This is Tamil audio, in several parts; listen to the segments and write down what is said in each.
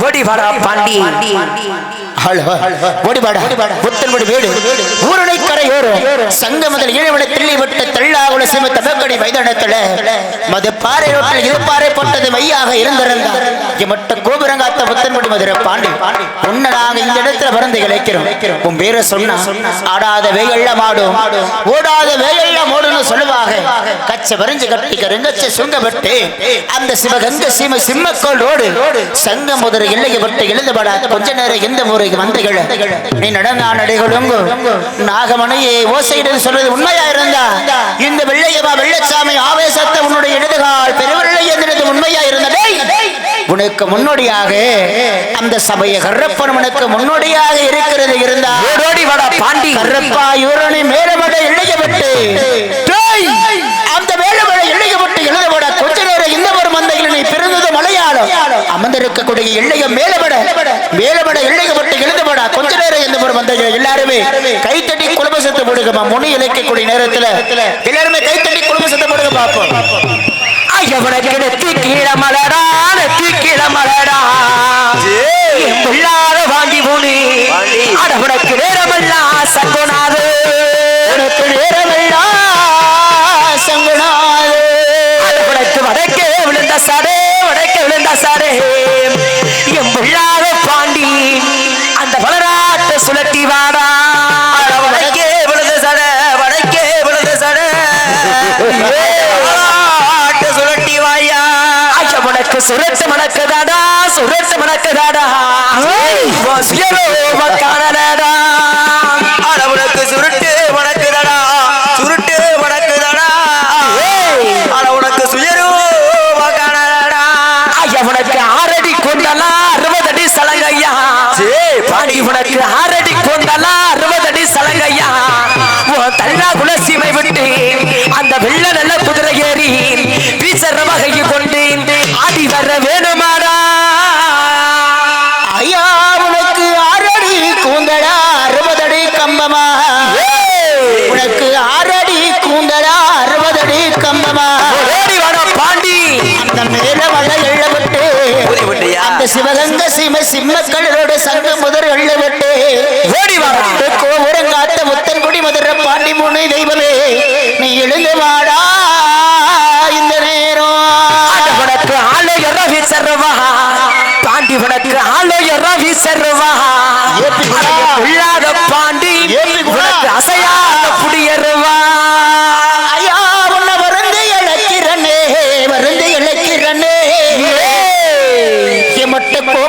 ஓடி வாடா பாண்டி ஊருணை கரையோரு சங்க முதல் ஈழவன திள்ளி விட்டு தள்ளாகுல சிம தபக்கடி மைதானத்துல மது பாறை ரோட்டில் இது பாறை போட்டது மையாக இருந்திருந்தார். எமட்ட புத்தன்குடி மதுரை பாண்டி. உன்னை நாங்க இந்த இடத்துல பிறந்து இழைக்கிறோம் உன் பேரை சொன்னா ஆடாத ஓடாத சொல்லுவாங்க. கச்ச வரைஞ்சு கட்டி கருங்கச்ச சுங்கப்பட்டு அந்த சிவகங்க சீம சிம்மக்கோள் ரோடு. சங்க முதல் எல்லையப்பட்டு எழுதப்படா கொஞ்ச நேரம் எந்த முறைக்கு வந்தீர்கள்? நீ நடந்தா நடைகளுங்க நாகமணியை சொல்றது உண்மையா இருந்தா? இந்த வெள்ளையவா வெள்ளச்சாமி ஆவேச உனக்கு முன்னோடியாக அந்த சபைய கரப்பன் உனக்கு முன்னோடியாக இருக்கிறது இருந்தா ஓடோடி வாடா பாண்டி. கரப்பா யூரணி மேலமட இழையப்பட்டு டேய், அந்த மேலமட இழையப்பட்டு எழுதப்பட கொஞ்ச நேரம் இந்த ஒரு மந்தையில் நீ பிறந்தது மலையாளம். அமர்ந்திருக்கக்கூடிய எல்லைய மேலபட மேலபட இழையப்பட்டு எழுதப்பட கொஞ்ச நேரம் இந்த ஒரு மந்தையில் எல்லாருமே கைத்தட்டி குடும்பசத்தை போடுங்கம்மா. முனி இழைக்கக்கூடிய நேரத்துல எல்லாருமே கைத்தட்டி குடும்பசத்தை போடுங்க பார்ப்போம். ஐயவனுக்கு நெத்தி கீழ மலடா கீழ மலடா பிள்ளார வாங்கி பூனி அடவனுக்கு நேரமெல்லாம் சங்குனாது சுரட்டு மணக்குதாடா சுரட்டு மணக்குதாடா. அட உனக்கு சுருட்டு மணக்குதாடா. சுருட்டு மணக்குதாடா. அட உனக்கு சுயரோ மக்கானடா ஐயா உனக்கு ஆறடி கொண்டலா அறுபது அடி சலங்கையா பாடி உனக்கு ஆறடி கொண்டலா அறுபது அடி சலங்கையா தல்லா குலசீமை விட்டு அந்த வெள்ள நல்ல குதிரை ஏறி வீசற வகையை கொண்டு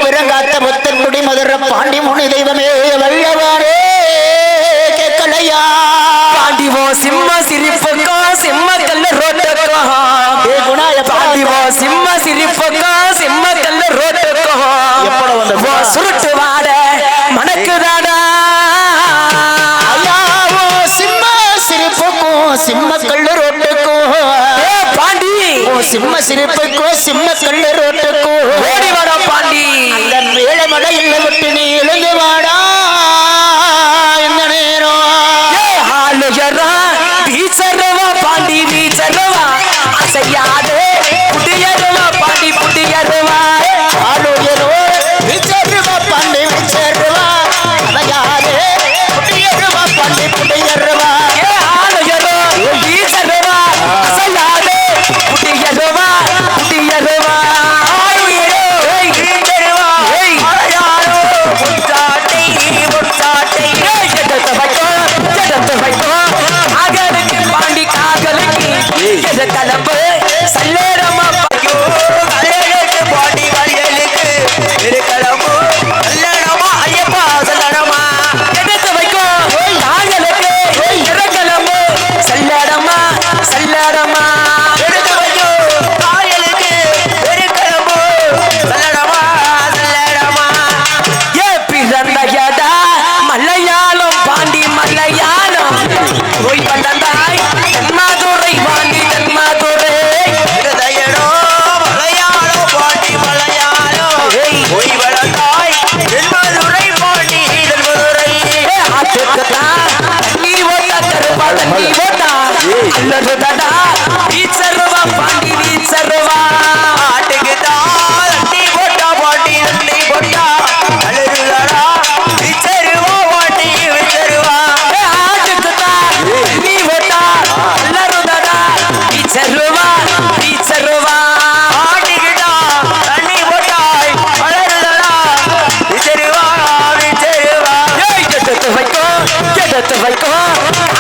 மொட்ட கோபுரங்காத்த முத்தன்குடி மதுரை பாண்டி முனி தெய்வமே வல்லவாரே கேட்கலையா பாண்டி ஓ சிம்ம சிரிப்புக்கும் சிம்ம கல்லு ரோட்டுக்கும் ஏ குணா, எப்படா பாண்டி ஓ வந்த? சிம்ம சிரிப்புக்கும் சிம்ம கல்லு? ஓ சுருட்டு வாட மணக்குதாடா சிம்ம கல்லு ரோட்டுக்கும். பாண்டி. சிம்ம சிரிப்புக்கும்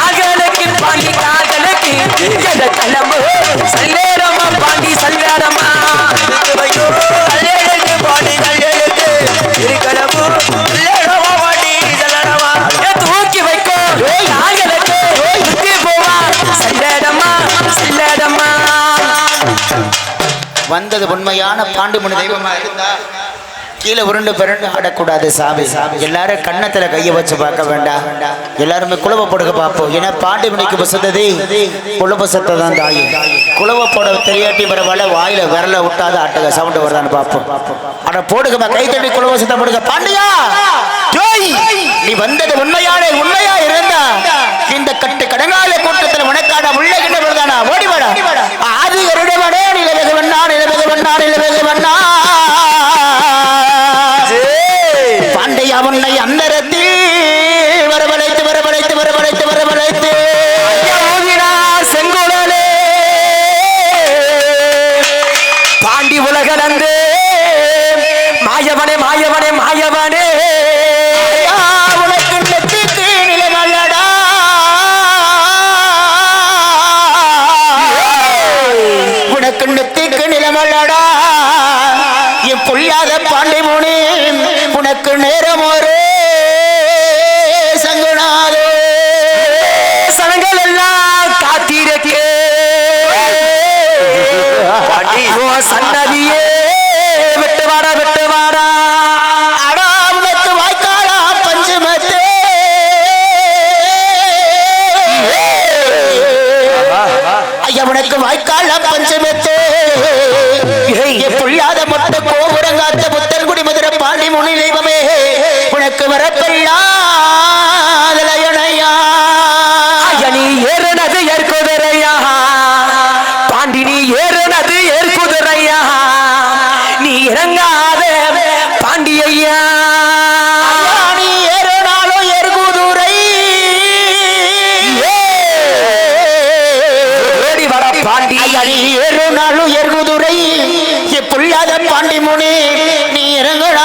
அகலுக்கு பாண்டி காதலுக்கு எந்த தளமோ சல்லேரமா பாண்டி தூக்கி வைக்கோ. அகலுக்கு வந்தது உண்மையான பாண்டு மணி தெய்வமா இருந்தா கீழே உருண்டு பிறண்டு ஆடக்கூடாது சாமி. எல்லாரும் கண்ணத்துல கையை வச்சு பார்க்க வேண்டாம் எல்லாருமே குழவ போடுக பார்ப்போம். ஏன்னா பாண்டு மணிக்கு புசந்தது குழப்ப சத்ததான் தாயி. குழவ போட தெரியாட்டி பரவாயில்ல வாயில விரல விட்டாத ஆட்டக சவுண்ட் வருதான்னு பார்ப்போம். ஆனா போடுக்கமா கை தட்டி குழவ சத்தம் போடுக்க பாண்டியா! நீ வந்தது உண்மையான உண்மையா இருந்தா இந்த கட்டு கடங்கால கூட்டத்தில் உனக்கான உள்ளே கிட்ட வருதானா ஓடி உனக்கு நிலமல்லடா. என் புள்ளாத பாண்டி முனி உனக்கு நேரம் ஒரு சங்கனாதே சனங்கள் எல்லாம் காத்திருக்கே சன்னதியே விட்டு வாட விட்டு வாடா. ஐயா உனக்கு வாய்க்கால புகழாளு எருகுதுரை புள்ளாத பாண்டிமுனி நீ இறங்கட.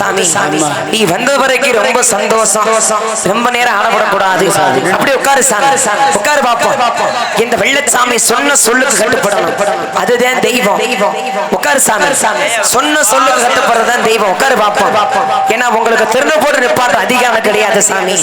சாமி. நீ வந்த வரைக்கும் ரொம்ப சந்தோஷம். ரொம்ப நேரம் ஆடப்படக்கூடாது அப்படி உட்காரு சாமி. உட்காரு பாப்போம். இந்த வெள்ளச்சாமி சொன்ன சொல்லுக்கு கட்டுப்படணும். அதுதான் தெய்வம். உட்காரு சாமி. சொன்ன சொல்லுக்கு கட்டுப்படுறதுதான் தெய்வம். உட்காரு பாப்போம். ஏன்னா உங்களுக்கு திறனை போட்டு நிப்பாட்டம் அதிகாரம் கிடையாது சாமி.